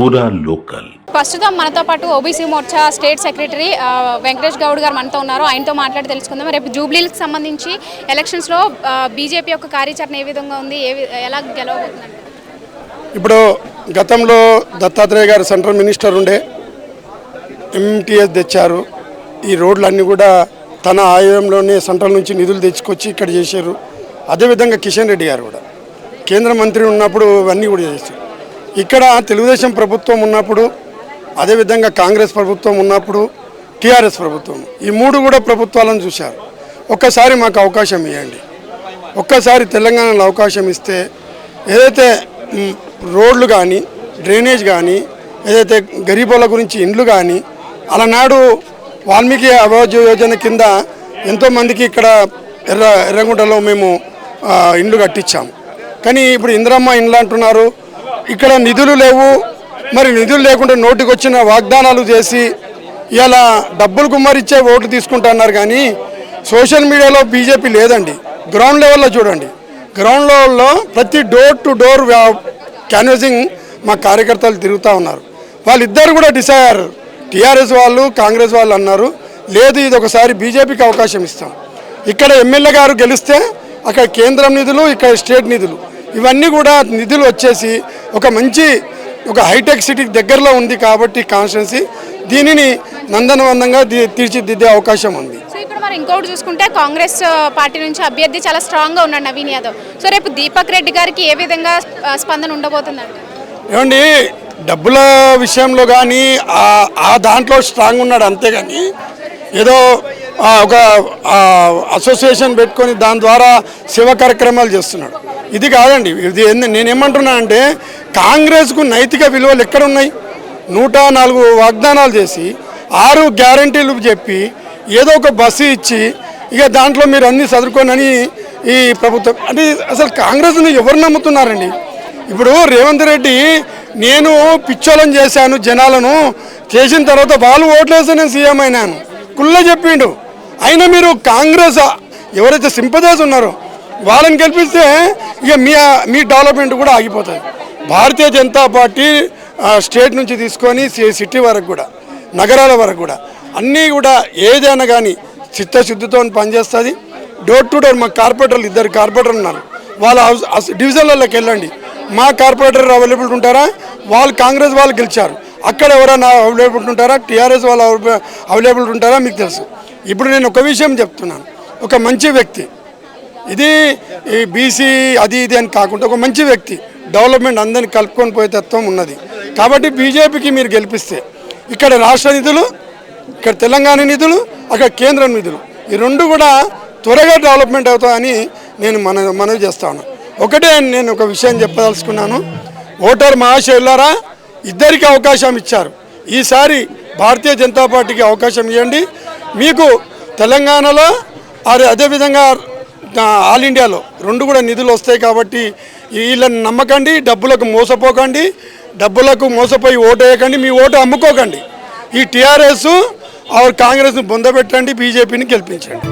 పూరా లోకల్. ప్రస్తుతం మనతో పాటు OBC Morcha state secretary Venkatesh Goud గారు మనతో ఉన్నారు. ఆయనతో మాట్లాడి తెలుసుకుందాం. రేపు జూబ్లీలకు సంబంధించి ఎలక్షన్స్లో బీజేపీ యొక్క కార్యాచరణ ఏ విధంగా ఉంది? ఏ ఎలా గెలవబోతుందంటే ఇప్పుడు గతంలో దత్తాత్రేయ గారు సెంట్రల్ మినిస్టర్ ఉండే ఎంటీఎస్ తెచ్చారు. ఈ రోడ్లన్నీ కూడా తన ఆయంలోనే సెంట్రల్ నుంచి నిధులు తెచ్చుకొచ్చి ఇక్కడ చేశారు. అదేవిధంగా కిషన్ రెడ్డి గారు కూడా. కేంద్ర మంత్రి ఉన్నప్పుడు ఇవన్నీ కూడా చేశారు. ఇక్కడ తెలుగుదేశం ప్రభుత్వం ఉన్నప్పుడు అదేవిధంగా కాంగ్రెస్ ప్రభుత్వం ఉన్నప్పుడు టీఆర్ఎస్ ప్రభుత్వం. ఈ మూడు కూడా ప్రభుత్వాలను చూశారు. ఒక్కసారి మాకు అవకాశం ఇవ్వండి ఒక్కసారి తెలంగాణలో అవకాశం ఇస్తే ఏదైతే రోడ్లు కానీ డ్రైనేజ్ కానీ ఏదైతే గరీబుల గురించి ఇండ్లు కానీ అలనాడు వాల్మీకి అభివృద్ధి యోజన కింద ఎంతోమందికి ఇక్కడ ఎర్ర ఎర్రగుంటలో మేము ఇండ్లు కట్టించాము కానీ ఇప్పుడు ఇందిరమ్మ ఇండ్లు అంటున్నారు. ఇక్కడ నిధులు లేవు. మరి నిధులు లేకుండా నోటికి వచ్చిన వాగ్దానాలు చేసి ఇలా డబ్బులు కుమ్మరిచ్చే ఓట్లు తీసుకుంటున్నారు కానీ సోషల్ మీడియాలో బీజేపీ లేదండి. గ్రౌండ్ లెవెల్లో చూడండి. గ్రౌండ్ లెవెల్లో ప్రతి డోర్ టు డోర్ క్యాన్వసింగ్ మా కార్యకర్తలు తిరుగుతూ ఉన్నారు. వాళ్ళిద్దరు కూడా డిసైర్. టీఆర్ఎస్ వాళ్ళు కాంగ్రెస్ వాళ్ళు అన్నారు. లేదు ఇది ఒకసారి బీజేపీకి అవకాశం ఇస్తాం. ఇక్కడ ఎమ్మెల్యే గారు గెలిస్తే అక్కడ కేంద్రం నిధులు ఇక్కడ స్టేట్ నిధులు. ఇవన్నీ కూడా నిధులు వచ్చేసి ఒక మంచి ఒక హైటెక్ సిటీకి దగ్గరలో ఉంది కాబట్టి కాన్స్టిట్యున్సీ దీనిని నందనవందంగా తీర్చిదిద్దే అవకాశం ఉంది. మరి ఇంకోటి చూసుకుంటే కాంగ్రెస్ పార్టీ నుంచి అభ్యర్థి చాలా స్ట్రాంగ్గా ఉన్నాడు నవీన్ యాదవ్. సో రేపు దీపక్ రెడ్డి గారికి ఏ విధంగా స్పందన ఉండబోతుందంట ఏమండి డబ్బుల విషయంలో కానీ ఆ దాంట్లో స్ట్రాంగ్ ఉన్నాడు అంతేగాని ఏదో ఒక అసోసియేషన్ పెట్టుకొని దాని ద్వారా సేవా కార్యక్రమాలు చేస్తున్నాడు. ఇది కాదండి. ఇది ఏంది- నేనేమంటున్నానంటే కాంగ్రెస్కు నైతిక విలువలు ఎక్కడున్నాయి? నూట నాలుగు వాగ్దానాలు చేసి ఆరు గ్యారంటీలు చెప్పి ఏదో ఒక బస్సు ఇచ్చి ఇక దాంట్లో మీరు అన్నీ చదువుకోనని ఈ ప్రభుత్వం. అంటే అసలు కాంగ్రెస్ని ఎవరు నమ్ముతున్నారండి? ఇప్పుడు రేవంత్ రెడ్డి నేను పిచ్చోళం చేశాను జనాలను చేసిన తర్వాత వాళ్ళు ఓట్లేసి నేను సీఎం అయినాను. కుల్ల చెప్పిండు. అయినా మీరు కాంగ్రెస్ ఎవరైతే సింపదర్స్ ఉన్నారో వాళ్ళని గెలిపిస్తే ఇక మీ మీ డెవలప్మెంట్ కూడా ఆగిపోతుంది. భారతీయ జనతా పార్టీ స్టేట్ నుంచి తీసుకొని సిటీ వరకు కూడా నగరాల వరకు కూడా అన్నీ కూడా ఏదైనా కానీ చిత్తశుద్ధితో పనిచేస్తుంది. డోర్ టు డోర్ మా కార్పొరేటర్లు ఇద్దరు కార్పొరేటర్ ఉన్నారు. వాళ్ళ హౌస్ డివిజన్లలోకి వెళ్ళండి. మా కార్పొరేటర్ అవైలబుల్ ఉంటారా? వాళ్ళు కాంగ్రెస్ వాళ్ళు గెలిచారు. అక్కడ ఎవరైనా అవైలబుల్ ఉంటారా? టీఆర్ఎస్ వాళ్ళు అవైలబుల్ ఉంటారా? మీకు తెలుసు. ఇప్పుడు నేను ఒక విషయం చెప్తున్నాను. ఒక మంచి వ్యక్తి ఇది ఈ బీసీ అది ఇది అని కాకుండా ఒక మంచి వ్యక్తి డెవలప్మెంట్ అందరిని కలుపుకొని పోయే తత్వం ఉన్నది. కాబట్టి బీజేపీకి మీరు గెలిపిస్తే ఇక్కడ రాష్ట్ర నిధులు ఇక్కడ తెలంగాణ నిధులు అక్కడ కేంద్రం నిధులు ఈ రెండు కూడా త్వరగా డెవలప్మెంట్ అవుతాయని నేను మన మనవి చేస్తాను ఒకటే నేను ఒక విషయం చెప్పదలుచుకున్నాను. ఓటర్ మహాశైలారా ఇద్దరికి అవకాశం ఇచ్చారు. ఈసారి భారతీయ జనతా పార్టీకి అవకాశం ఇవ్వండి. మీకు తెలంగాణలో అదే అదేవిధంగా ఆల్ ఇండియాలో రెండు కూడా నిధులు వస్తాయి కాబట్టి వీళ్ళని నమ్మకండి డబ్బులకు మోసపోకండి డబ్బులకు మోసపోయి ఓటు వేయకండి మీ ఓటు అమ్ముకోకండి. ఈ టీఆర్ఎస్ ఆర్ కాంగ్రెస్ను బొందబెట్టండి బీజేపీని గెలిపించండి.